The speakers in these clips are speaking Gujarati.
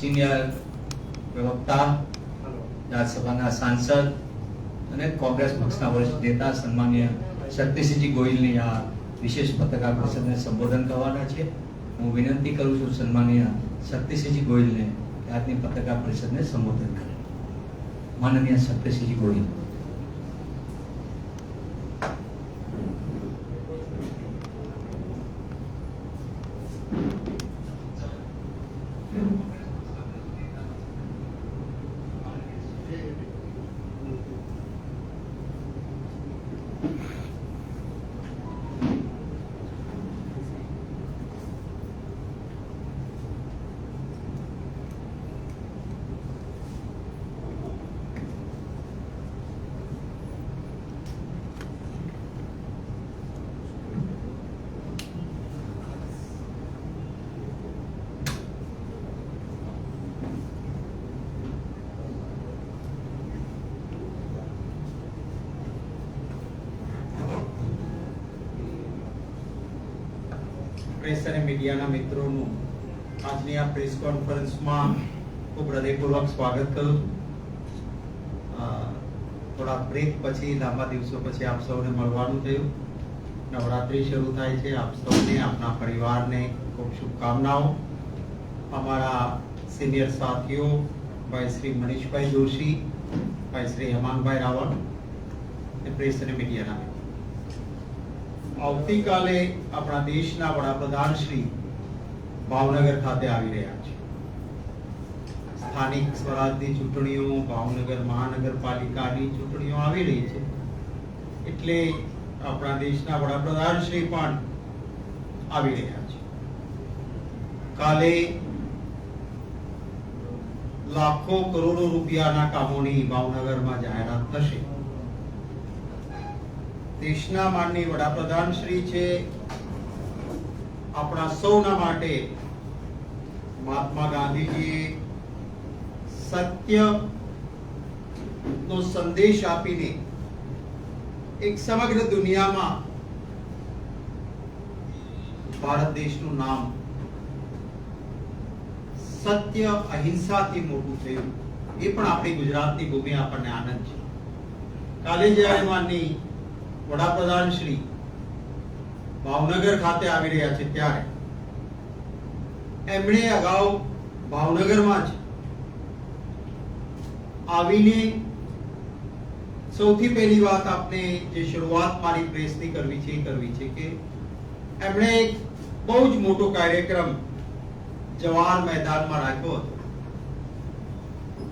સિનિયર પ્રવક્તા રાજ્યસભાના સાંસદ અને કોંગ્રેસ પક્ષના વરિષ્ઠ નેતા સન્માનીય શક્તિસિંહજી ગોહિલની આ વિશેષ પત્રકાર પરિષદને સંબોધન કરવાના છે. હું વિનંતી કરું છું સન્માનીય શક્તિસિંહજી ગોહિલને આજની પત્રકાર પરિષદને સંબોધન કરે. માનનીય શક્તિસિંહજી ગોહિલ. પ્રેસ અને મીડિયાના મિત્રોનું આજની આ પ્રેસ કોન્ફરન્સમાં ખૂબ હૃદયપૂર્વક સ્વાગત કરું થોડા બ્રેક પછી, લાંબા દિવસો પછી આપ સૌને મળવાનું થયું. નવરાત્રિ શરૂ થાય છે. આપ સૌને, આપના પરિવારને ખૂબ શુભકામનાઓ. અમારા સિનિયર સાથીઓ, ભાઈ શ્રી મનીષભાઈ જોશી, ભાઈ શ્રી હેમાંગભાઈ રાવલ પ્રેસ અને મીડિયાના આવતીકાલે આપણા દેશના વડાપ્રધાન શ્રી ભાવનગર ખાતે આવી રહ્યા છે. સ્થાનિક સ્વરાજની ચૂંટણીઓ, ભાવનગર મહાનગરપાલિકાની ચૂંટણીઓ આવી રહી છે. એટલે આપણા દેશના વડાપ્રધાન શ્રી પણ આવી રહ્યા છે. કાલે લાખો કરોડો રૂપિયાના કામોની ભાવનગરમાં જાહેરાત થશે. દેશના માનની વડાપ્રધાન શ્રી છે. આપણા સૌના માટે મહાત્મા ગાંધીજીએ સત્ય નો સંદેશ આપીને એક સમગ્ર દુનિયામાં ભારત દેશનું નામ સત્ય અહિંસાથી મોટું થયું. એ પણ આપણી ગુજરાતની ભૂમિ આપણને આનંદ છે. કાલે જ્યારે માનની વડાપ્રધાન શ્રી ભાવનગર ખાતે આવી રહ્યા છે ત્યારે. એમણે અગાઉ ભાવનગરમાં જ આવીને સૌથી પહેલી વાત આપને જે શરૂઆત મારી પ્રેસની કરવી છે એ કરવી છે કે એમણે એક બહુ જ મોટો કાર્યક્રમ જવાહર મેદાનમાં રાખ્યો હતો.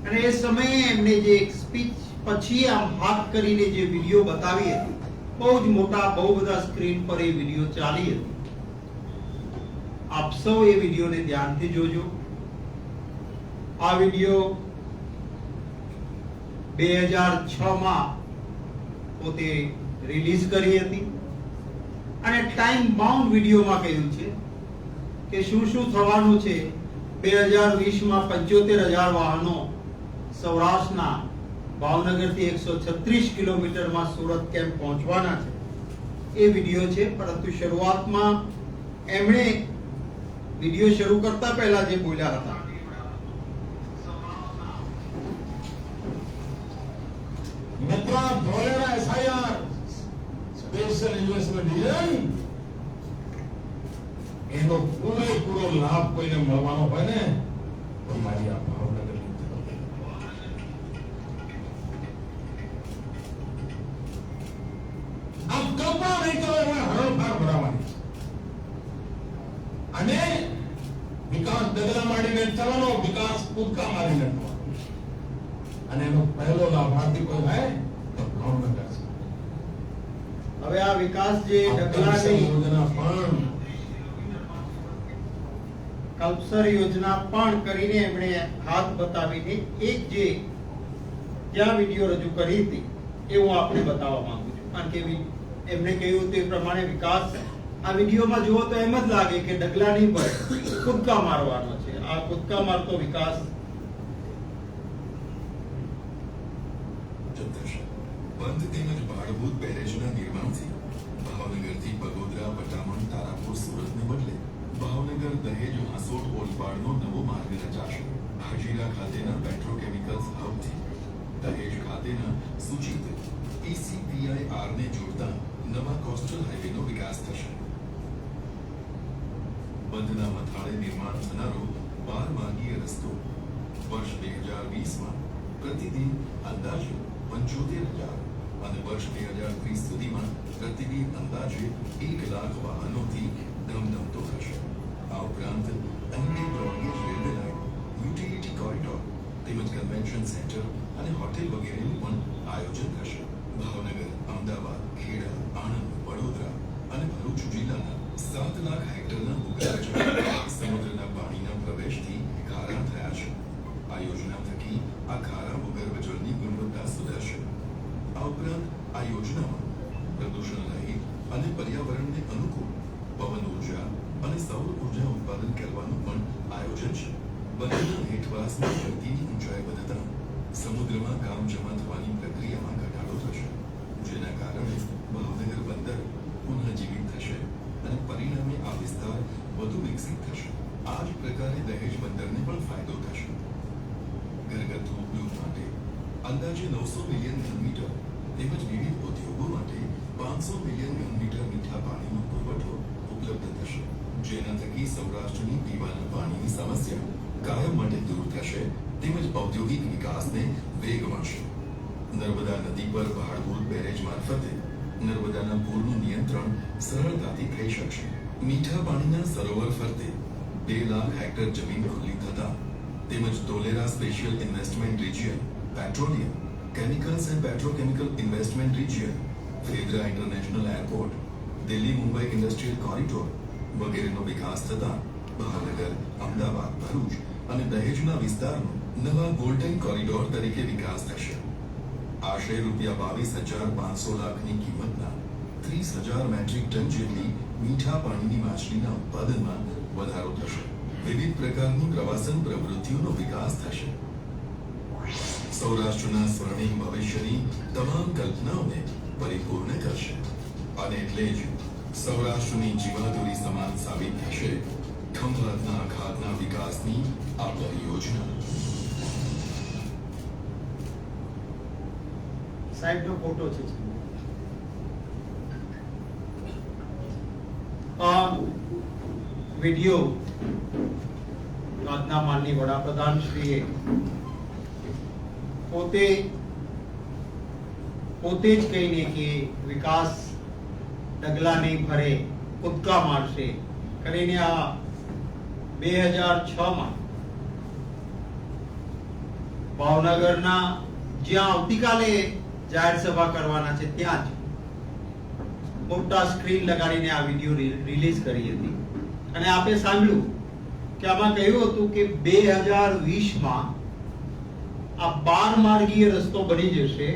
અને એ સમયે એમણે જે એક સ્પીચ પછી આમ હાથ કરીને જે વીડિયો બતાવી હતી બહુ જ મોટા, બહુ બધા સ્ક્રીન પર એ વીડિયો ચાલી હતી. આપ સૌ એ વિડીયોને ધ્યાનથી જોજો. આ વીડિયો બે હજાર છ માં પોતે રિલીઝ કરી હતી અને ટાઈમ બાઉન્ડ વિડીયોમાં કહ્યું છે કે શું શું થવાનું છે. બે હજાર વીસમાં પંચોતેર હજાર વાહનો સૌરાષ્ટ્રના ભાવનગરથી એકસો છત્રીસ કિલોમીટરમાં સુરત કેમ પહોંચવાના છે. એ વીડિયો છે, પરંતુ શરૂઆતમાં એમણે વીડિયો શરૂ કરતા પહેલા જે બોલ્યા હતા. મિત્રા, ધોલેરા એનો પૂરેપૂરો લાભ કોઈને મળવાનો હોય ને, તો મારી આ ભાવનગરની તરફ. આમ કલ્પના નહીં કરો એમાં હરણફાળ ભરાવાની છે. અને વિકાસ ડગલા માંડીને ચલાવો વિકાસ કૂદકા મારીને થવાનો. અને એનો પહેલો લાભાર્થી કોઈ હોય તો ભાવનગર છે હવે આ વિકાસ જે આ ડગલાની પ્રમાણે વિકાસ આ વિડીયોમાં જુઓ તો એમ જ લાગે કે ડગલાની પર કૂદકા મારવાનો છે. આ કૂદકા મારતો વિકાસ બંધ તેમજ ભાડભૂત બેરેજના નિર્માણથી ગાંધીનગર દહેજ હાંસોટ ઓલપાડનો નવો માર્ગ રચાશે. હજીરા ખાતેના પેટ્રોકેમિકલ્સ હબથી દહેજ ખાતેના સૂચિત ઈસીપીઆઈઆરને જોડતા નવા કોસ્ટલ હાઈવેનો વિકાસ થશે. બંધના મથાળે નિર્માણ થનારો બાર માર્ગીય રસ્તો વર્ષ બે હજાર વીસમાં પ્રતિદિન અંદાજે પંચોતેર હજાર અને વર્ષ બે હજાર ત્રીસ સુધીમાં પ્રતિદિન અંદાજે એક લાખ વાહનોથી ધમધમતો થશે. આ ઉપરાંત અન્ય broad gauge railway line, utility corridor, તેમજ કન્વેન્શન સેન્ટર અને હોટેલ વગેરેનું પણ આયોજન થશે ભાવનગર, અમદાવાદ, ખેડા, આણંદ, વડોદરા અને ભરૂચ જિલ્લાના સાત લાખ હેક્ટરના ભૂગર્ભ જળ સમુદ્રના પાણીના પ્રવેશથી ખારા થયા છે આ યોજના થકી આ ખારા ભૂગર્ભ જળની ગુણવત્તા સુધરશે આ ઉપરાંત આ યોજનામાં પ્રદૂષણ રહિત અને પર્યાવરણને અનુકૂળ પવન ઊર્જા અને સૌર ઊર્જા ઉત્પાદન કરવાનું પણ આયોજન છે બંધના હેઠવાસની ધરતીની ઊંચાઈ વધતા સમુદ્રમાં કામ જમા થવાની પ્રક્રિયામાં ઘટાડો થશે જેના કારણે ભાવનગર બંદર પુનઃજીવિત થશે અને પરિણામે આ વિસ્તાર વધુ વિકસિત થશે આ જ પ્રકારે દહેજ બંદરને પણ ફાયદો થશે ઘરગથ્થુ ઉપયોગ માટે અંદાજે નવસો મિલિયન ઘનમીટર તેમજ વિવિધ ઉદ્યોગો માટે પાંચસો મિલિયન ઘનમીટર મીઠા પાણીનો પુરવઠો ઉપલબ્ધ થશે જેના થકી સૌરાષ્ટ્રની પીવાના પાણીની સમસ્યા કાયમ માટે દૂર થશે તેમજ ઔદ્યોગિક વિકાસને વેગ મળશે નર્મદા નદી પર ભાડભૂત બેરેજ મારફતે નર્મદાના પૂરનું નિયંત્રણ સરળતાથી થઈ શકશે. મીઠા પાણીના સરોવર ફરતે બે લાખ હેક્ટર જમીન ખુલ્લી થતા તેમજ Dholera special investment region petroleum, chemicals and petrochemical investment region Fedra international airport, Delhi Mumbai industrial corridor વગેરેનો વિકાસ થતા મહાનગર અમદાવાદ, ભરૂચ અને દહેજના વિસ્તારનો નવા ગોલ્ડન કોરિડોર તરીકે વિકાસ થશે. આશરે રૂપિયા બાવીસ હજાર પાંચસો લાખની કિંમતના ત્રીસ હજાર મેટ્રિક ટન જેટલી મીઠા પાણીની માછલીના ઉત્પાદનમાં વધારો થશે. વિવિધ પ્રકારની પ્રવાસન પ્રવૃત્તિઓનો વિકાસ થશે. સૌરાષ્ટ્રના સ્વર્ણિમ ભવિષ્યની તમામ કલ્પનાઓને પરિપૂર્ણ કરશે. અને એટલે જ સૌરાષ્ટ્રની જીવાદોરી સમાન સાબિત થશે. ખંભાતના અખાતના વિકાસની આ પરિયોજના. સાહેબનો ફોટો છે. આજના માનની વડાપ્રધાન શ્રીએ પોતે પોતે જ કહીને કે વિકાસ ડગલા નહીં ભરે, કૂદકા મારશે. કરીને આ બે હજારમાં ભાવનગરના જ્યાં આવતીકાલે જાહેર સભા કરવાના છે ત્યાં જ મોટા સ્ક્રીન લગાડીને આ વીડિયો રિલીઝ કરી હતી. અને આપે સાંભળ્યું કે આમાં કહ્યું હતું કે બે હજાર વીસમાં આ બાર માર્ગીય રસ્તો બની જશે,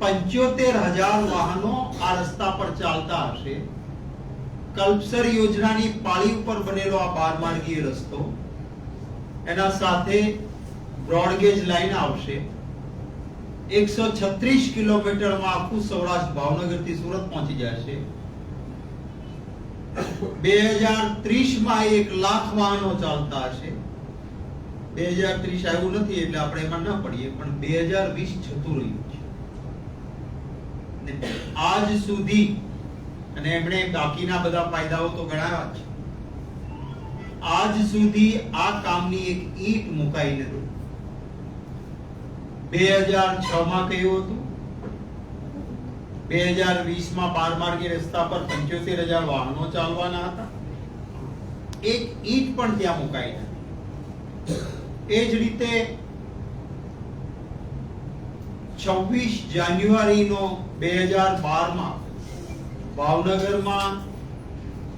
પંચોતેર હજાર વાહનો આ રસ્તા પર ચાલતા હશે, કલ્પસર યોજનાની પાળી ઉપર બનેલો આ બાર માર્ગીય રસ્તો, એના સાથે બ્રોડગેજ લાઈન આવશે એકસો છત્રીસ કિલોમીટરમાં આખું સૌરાષ્ટ્ર ભાવનગરથી સુરત પહોંચી જશે. બે હજાર ત્રીસમાં એક લાખ વાહનો ચાલતા હશે. બે હજાર ત્રીસ આવ્યું નથી એટલે આપણે એમાં ન પડીએ, પણ બે હજાર વીસ જતું રહ્યું છે. આજ સુધી, અને એમણે બાકીના બધા ફાયદાઓ તો ગણાવ્યા છે આજ સુધી આ કામની એક ઈંટ મુકાઈ નથી બે હજાર છ માં કહ્યું હતું? બે હજાર વીસમાં બાર માર્ગી રસ્તા પર પંચોતેર હજાર વાહનો ચાલવાના હતા. એક ઈંટ પણ ત્યાં મુકાઈ નથી. એ જ રીતે છવ્વીસ જાન્યુઆરીનો બે હજાર બારમાં ભાવનગરમાં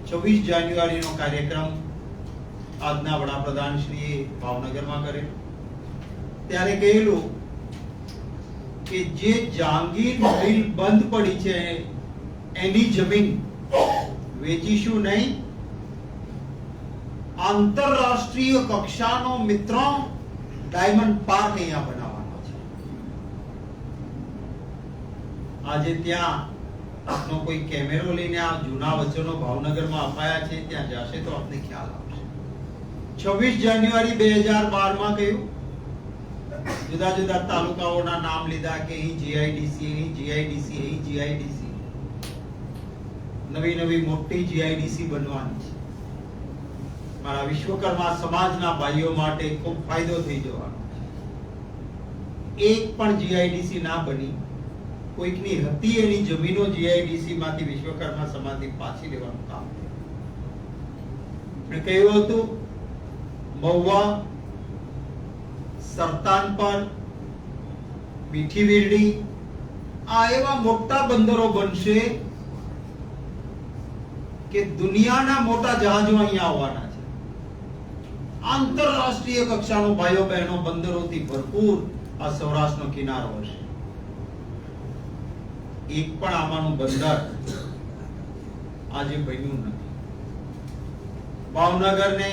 છવ્વીસ જાન્યુઆરીનો કાર્યક્રમ આજના વડાપ્રધાન શ્રીએ ભાવનગરમાં કરેલો ત્યારે કહેલું કે જે જાંગીર મિલ બંધ પડી છે, એની જમીન વેચીશું નહીં. આંતરરાષ્ટ્રીય કક્ષાનો મિત્રો ડાયમંડ પાર્ક અહીંયા બનાવવાનો છે. આજે ત્યાં આપનો કોઈ કેમેરો લઈને આ જૂના વચનો ભાવનગરમાં અપાયા છે, ત્યાં જશે તો આપને ખ્યાલ આવશે. છવ્વીસ જાન્યુઆરી બે હજાર બારમાં કહ્યું જુદા જુદા તાલુકાઓના નામ લીધા કે અહીં જીઆઈડીસી અહીં જીઆઈડીસી અહીં જીઆઈડીસી નવી નવી મોટી જીઆઈડીસી બનવાની છે. મારા વિશ્વકર્મા સમાજના ભાઈઓ માટે ખૂબ ફાયદો થઈ જવાનો એક પણ જીઆઈડીસી ના બની. કોઈકની હતી એની જમીનો જીઆઈડીસી માંથી વિશ્વકર્મા સમાજથી પાછી લેવાનું કામ કહ્યું હતું, મહુવા સરતાનપર મીઠી વીરડી, આ એવા મોટા બંદરો બનશે કે દુનિયાના મોટા જહાજો અહીંયા આવવાના છે. આંતરરાષ્ટ્રીય કક્ષાનો ભાઈઓ બહેનો બંદરોથી ભરપૂર આ સૌરાષ્ટ્રનો કિનારો હશે. એક પણ આમાંનું બંદર આજે બન્યું નથી. ભાવનગરને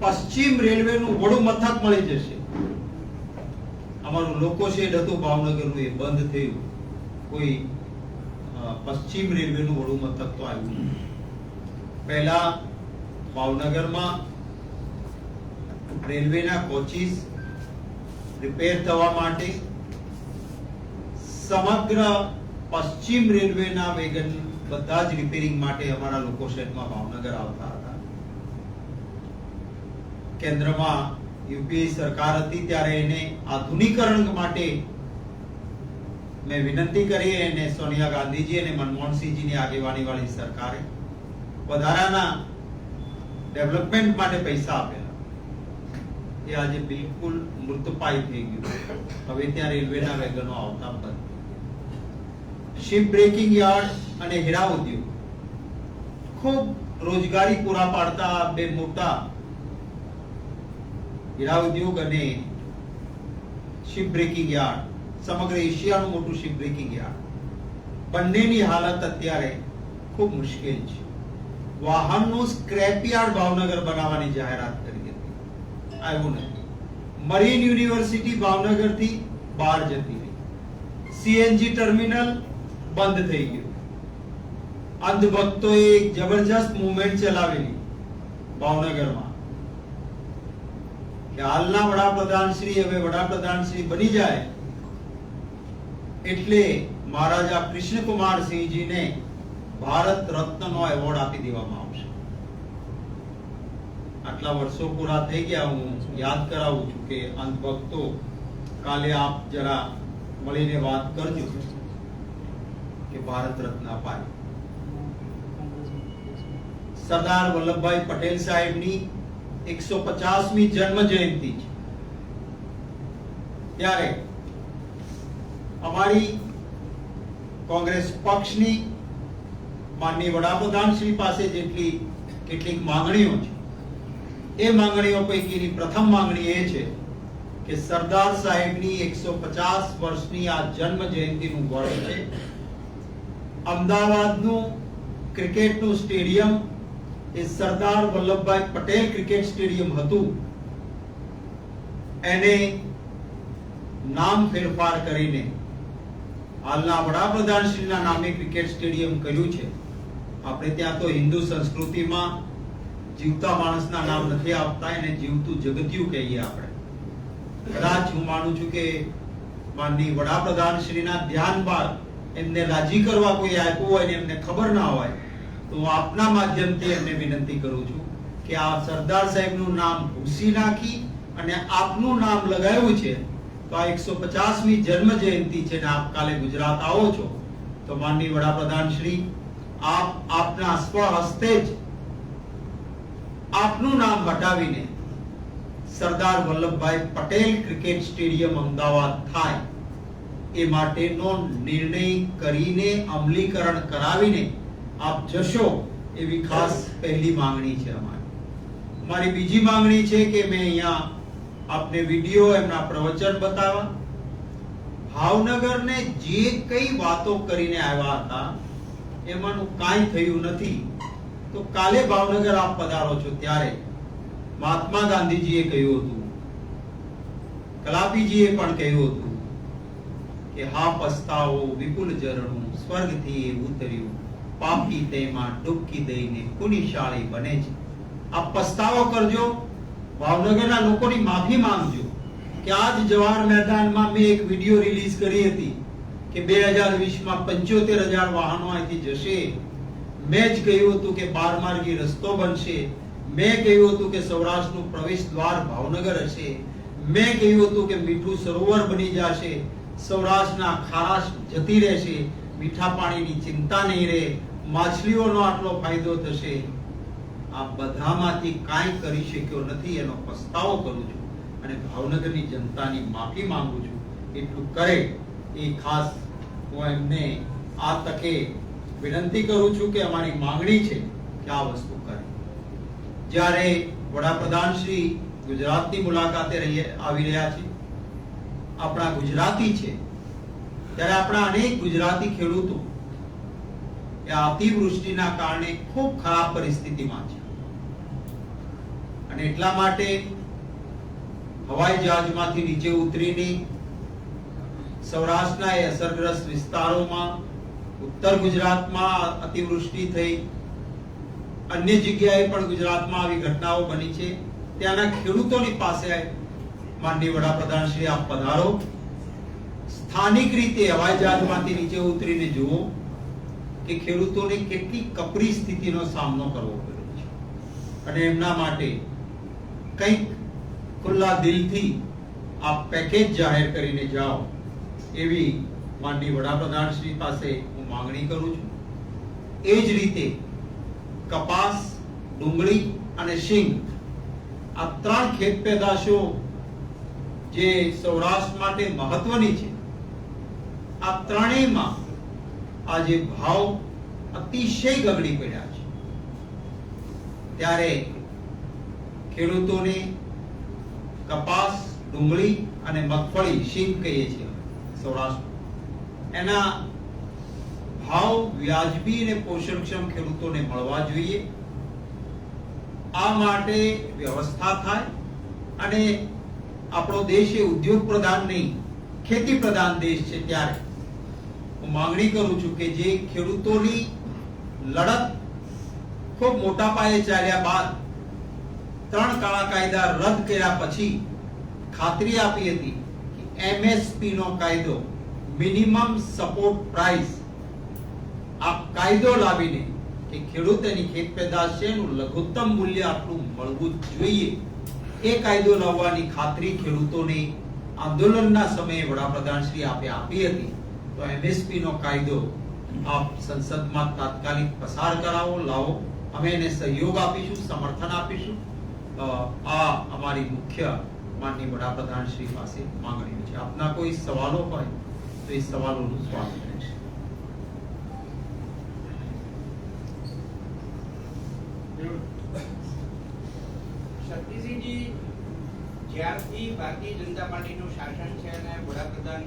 પશ્ચિમ રેલવેનું વડું મથક મળી જશે. અમારું લોકો શેડ હતું, ભાવનગરનું એ બંધ થયું. કોઈ પશ્ચિમ રેલવેનું વડું મથક તો આવ્યું પહેલા ભાવનગરમાં રેલવેના કોચીસ રિપેર થવા માટે સમગ્ર પશ્ચિમ રેલવેના વેગન બધા જ રિપેરિંગ માટે અમારા લોકો શહેરમાં ભાવનગર આવતા હતા. કેન્દ્રમાં યુપીએ સરકાર હતી ત્યારે એને આધુનિકરણ માટે મેં વિનંતી કરી અને સોનિયા ગાંધીજી અને મનમોહનસિંહજીની આગેવાની વાળી સરકારે વધારાના ડેવલપમેન્ટ માટે પૈસા આપેલા. એ આજે બિલકુલ મૃતપાય થઈ ગયું. હવે ત્યાં રેલવેના વેગનો આવતા બંધ શિપ બ્રેકિંગ યાર્ડ અને હીરા ઉદ્યોગ. ખૂબ રોજગારી પૂરા પાડતા બે મોટા હીરા ઉદ્યોગ અને શિપ બ્રેકિંગ યાર્ડ. સમગ્ર એશિયાનું મોટું શિપ બ્રેકિંગ યાર્ડ. બંનેની હાલત અત્યારે ખૂબ મુશ્કેલ છે. વાહનનું સ્ક્રેપ યાર્ડ ભાવનગર બનાવવાની જાહેરાત કરી હતી. આવ્યું નથી. મરીન યુનિવર્સિટી ભાવનગરથી બહાર જતી રહી. સીએનજી ટર્મિનલ બંધ થઈ ગયું. અંધભક્તોએ એક જબરજસ્ત મુવમેન્ટ ચલાવેલી ભાવનગરમાં. કે હાલના વડાપ્રધાન શ્રી, હવે વડાપ્રધાન શ્રી બની જાય એટલે મહારાજા કૃષ્ણકુમાર ભારત રત્નનો એવોર્ડ આપી દેવામાં આવશે. આટલા વર્ષો પૂરા થઈ ગયા, હું યાદ કરાવું છું કે અંત ભક્તો કાલે આપ જરા મળીને વાત કરજો કે ભારત રત્ન અપાય. સરદાર વલ્લભભાઈ પટેલ સાહેબની એકસો પચાસમી જન્મ જયંતિ છે. ત્યારે અમારી કોંગ્રેસ પક્ષની માનની વડાપ્રધાન શ્રી પાસે જેટલી કેટલીક માંગણીઓ છે, એ માંગણીઓ પૈકીની પ્રથમ માંગણી એ છે કે સરદાર સાહેબની એકસો પચાસ વર્ષની આ જન્મ જયંતિનું વર્ષ છે. અમદાવાદનું ક્રિકેટનું સ્ટેડિયમ એ સરદાર વલ્લભભાઈ પટેલ ક્રિકેટ સ્ટેડિયમ હતું. એને નામ ફેરફાર કરીને હાલના વડાપ્રધાનશ્રીના નામે ક્રિકેટ સ્ટેડિયમ કર્યું છે. આપણે ત્યાં તો હિન્દુ સંસ્કૃતિમાં જીવતા માણસના નામ નથી આપતા, એને જીવતું જગતિયું કહીએ આપણે. કદાચ હું માનું છું કે માનની વડાપ્રધાન શ્રીના ધ્યાન બાદ એમને રાજી કરવા કોઈ આપ્યું હોય ને એમને ખબર ના હોય તો આપના માધ્યમથી એમને વિનંતી કરું છું કે આ સરદાર સાહેબનું નામ ભૂસી નાખી અને આપનું નામ લગાવ્યું છે તો આ એકસો પચાસમી જન્મ જયંતિ છે ને આપ કાલે ગુજરાત આવો છો. તો માનની વડાપ્રધાન શ્રી, આપ આપના સ્વહસ્તે જ આપનું નામ હટાવીને સરદાર વલ્લભભાઈ પટેલ ક્રિકેટ સ્ટેડિયમ અમદાવાદ થાય એ માટેનો નિર્ણય કરીને અમલીકરણ કરાવીને આપ જશો એવી ખાસ પહેલી માંગણી છે અમારી. મારી બીજી માંગણી છે કે મેં અહીંયા આપને વીડિયો એમના પ્રવચન બતાવ્યા. ભાવનગરને જે કઈ વાતો કરીને આવ્યા હતા, એમાંનું કાંઈ થયું નથી. તો કાલે ભાવનગર આપ પધારો છો ત્યારે મહાત્મા ગાંધીજીએ કહ્યું હતું, કલાપીજીએ પણ કહ્યું હતું કે, હા, પસ્તાવો, વિપુલ ઝરણું, સ્વર્ગથી એ ઉતર્યું. પાપી તેમાં ડૂબકી દઈને કુનિશાળી બને છે. આ પસ્તાવો કરજો. ભાવનગરના લોકોની માફી માંગજો કે આજ જવાહર મેદાનમાં મેં એક વીડિયો રિલીઝ કરી હતી કે બે હજાર વીસમાં પંચોતેર હજાર વાહનો અહીંથી જશે. મેં જ કહ્યું હતું કે બારમાર્ગી રસ્તો બનશે. મેં કહ્યું હતું કે સૌરાષ્ટ્રનું પ્રવેશ દ્વાર ભાવનગર હશે. મેં કહ્યું હતું કે મીઠું સરોવર બની જશે. સૌરાષ્ટ્રના ખારાશ જતી રહેશે. મીઠા પાણીની ચિંતા નહીં રહે. માછલીઓનો આટલો ફાયદો થશે આ બધામાંથી કાંઈ કરી શક્યો નથી, એનો પસ્તાવો કરું છું. અને ભાવનગરની જનતાની માફી માંગુ છું. એટલું કરે, એ ખાસ હું એમને આ તકે વિનંતી કરું છું કે અમારી માંગણી છે કે આ વસ્તુ કરે. જ્યારે વડાપ્રધાન શ્રી ગુજરાતની મુલાકાતે રહી આવી રહ્યા છે, આપણા ગુજરાતી છે, ત્યારે આપણા અનેક ગુજરાતી ખેડૂતો એ અતિવૃષ્ટિના કારણે ખૂબ ખરાબ પરિસ્થિતિમાં છે. અને એટલા માટે હવાઈ જહાજમાંથી નીચે ઉતરીને સૌરાષ્ટ્રના એ અસરગ્રસ્ત વિસ્તારોમાં ઉત્તર ગુજરાતમાં અતિવૃષ્ટિ થઈ, અન્ય જગ્યાએ પણ ગુજરાતમાં આવી ઘટનાઓ બની છે. ત્યાંના ખેડૂતોની પાસે માનનીય વડાપ્રધાન શ્રી આપ પધારો. સ્થાનિક રીતે હવાઈ જહાજમાંથી નીચે ઉતરીને જુઓ. કે ખેડૂતોને કેટલી કપરી સ્થિતિનો સામનો કરવો પડ્યો છે. અને એમના માટે કંઈક ખુલ્લા દિલથી આ પેકેજ જાહેર કરીને જાઓ એવી માનની વડાપ્રધાન પાસે હું માંગણી કરું છું. એ જ રીતે કપાસ, ડુંગળી અને શીંગ આ ત્રણ ખેત પેદાશો જે સૌરાષ્ટ્ર માટે મહત્વની છે. આ ત્રણેયમાં આજે ભાવ અતિશય ગગડી પડ્યા છે. ત્યારે ખેડૂતોને કપાસ, ડુંગળી અને મગફળી શીંગ કહીએ છીએ સૌરાષ્ટ્ર એના ભાવ વ્યાજબી અને પોષણક્ષમ ખેડૂતોને મળવા જોઈએ. આ માટે વ્યવસ્થા થાય અને આપણો દેશ એ ઉદ્યોગ પ્રધાન નહીં ખેતી પ્રધાન દેશ છે ત્યારે માંગણી કરું છું કે જે ખેડૂતોની લડત ખૂબ મોટા પાયે ચાલ્યા બાદ ત્રણ કાળા કાયદા રદ કર્યા પછી ખાતરી આપી હતી કે એમએસપી નો કાયદો મિનિમમ સપોર્ટ પ્રાઇસ આ કાયદો લાવીને કે ખેડૂત એની ખેત પેદાશ છે, એનું લઘુત્તમ મૂલ્ય આટલું મળવું જોઈએ. એ કાયદો લાવવાની ખાતરી ખેડૂતોને આંદોલનના સમયે વડાપ્રધાન શ્રી આપે આપી હતી. તો એમએસપી નો કાયદો આપ સંસદમાં તાત્કાલિક પસાર કરાવો, લાવો. અમે એને સહયોગ આપીશું, સમર્થન આપીશું. આ અમારી મુખ્ય માનની વડાપ્રધાન શ્રી પાસે માંગણીઓ છે. આપના કોઈ સવાલો હોય તો એ સવાલોનું સ્વાગત રહેશે શક્તિસિંહજી જ્યારથી ભારતીય જનતા પાર્ટીનું શાસન છે અને વડાપ્રધાન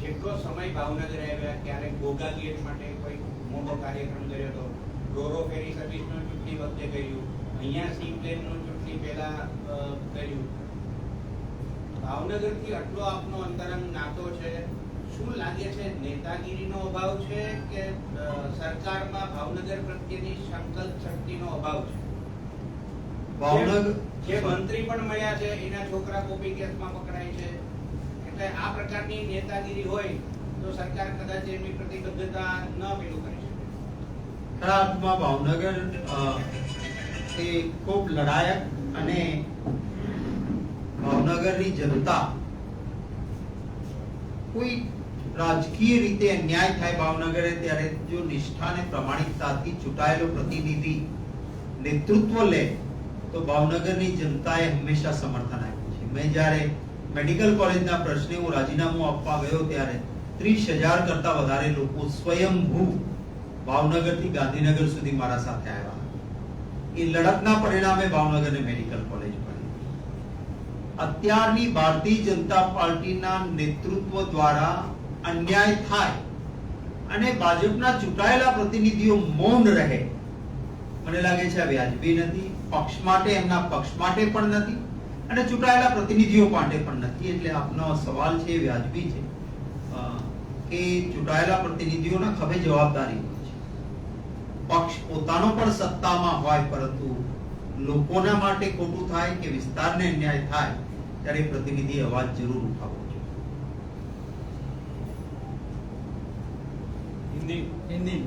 જેટલો સમય ભાવનગર આવ્યા, ક્યારેક ગોગા ગેટ માટે કોઈ મોટો કાર્યક્રમ કર્યો હતો રોરો ફેરી સર્વિસનું ચૂંટણી વખતે કર્યું, અહીંયા સી પ્લેનનું ચૂંટણી પહેલા કર્યું. ભાવનગરથી આટલો આપનો અંતરંગ નાતો છે, શું લાગે છે નેતાગીરીનો અભાવ છે કે સરકારમાં ભાવનગર પ્રત્યેની સંકલ્પ શક્તિનો અભાવ છે? ભાવનગર જે મંત્રી પણ મળ્યા છે એના છોકરા કોપી કેસમાં પકડાય છે. એટલે આ પ્રકારની નેતાગીરી હોય તો સરકાર કદાચ એમની પ્રતિબદ્ધતા ન પેલું કરી શકે. ખરા અર્થમાં ભાવનગર એ ખૂબ લડાયક અને ભાવનગરની જનતા કોઈ રાજકીય રીતે અન્યાય થાય ભાવનગરે ત્યારે જો નિષ્ઠા અને પ્રમાણિકતાથી ચૂંટાયેલો પ્રતિનિધિ નેતૃત્વ લે તો ભાવનગરની જનતાએ હંમેશા સમર્થન આપ્યું છે. મેં જ્યારે મેડિકલ કોલેજના પ્રશ્ને હું રાજીનામું આપવા ગયો ત્યારે ત્રીસ હજાર કરતા વધારે લોકો સ્વયંભૂ ભાવનગરથી ગાંધીનગર સુધી મારા સાથે આવ્યા એ લડતના પરિણામે ભાવનગરને મેડિકલ કોલેજ મળી અત્યારની ભારતીય જનતા પાર્ટીના નેતૃત્વ દ્વારા અન્યાય થાય અને ભાજપના ચૂંટાયેલા પ્રતિનિધિઓ મૌન રહે. મને લાગે છે આ વ્યાજબી નથી. પક્ષ માટે એમના પક્ષ માટે પણ નથી અને ચૂંટાયેલા પ્રતિનિધિઓ માટે પણ નથી. એટલે આપનો સવાલ છે વ્યાજબી છે કે ચૂંટાયેલા પ્રતિનિધિઓના ખભે જવાબદારી પક્ષ પોતાનો પણ સત્તામાં હોય પરંતુ લોકોના માટે ખોટું થાય કે વિસ્તારને અન્યાય થાય ત્યારે પ્રતિનિધિ અવાજ જરૂર ઉઠાવો હિન્દી. હિન્દી.